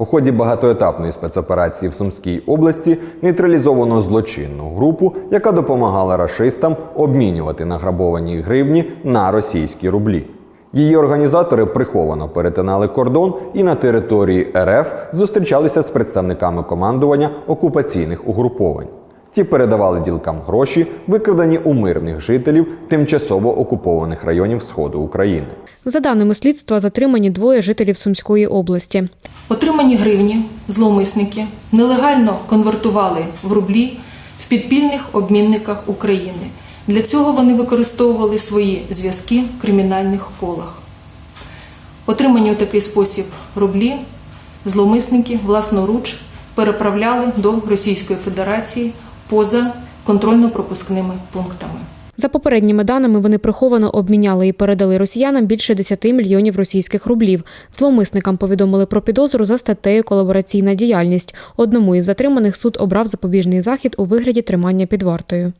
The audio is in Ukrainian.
У ході багатоетапної спецоперації в Сумській області нейтралізовано злочинну групу, яка допомагала рашистам обмінювати награбовані гривні на російські рублі. Її організатори приховано перетинали кордон і на території РФ зустрічалися з представниками командування окупаційних угруповань. Ті передавали ділкам гроші, викрадані у мирних жителів тимчасово окупованих районів Сходу України. За даними слідства, затримані двоє жителів Сумської області. Отримані гривні зловмисники нелегально конвертували в рублі в підпільних обмінниках України. Для цього вони використовували свої зв'язки в кримінальних колах. Отримані у такий спосіб рублі зловмисники власноруч переправляли до Російської Федерації поза контрольно-пропускними пунктами. За попередніми даними, вони приховано обміняли і передали росіянам більше 10 мільйонів російських рублів. Зловмисникам повідомили про підозру за статтею колабораційна діяльність. Одному із затриманих суд обрав запобіжний захід у вигляді тримання під вартою.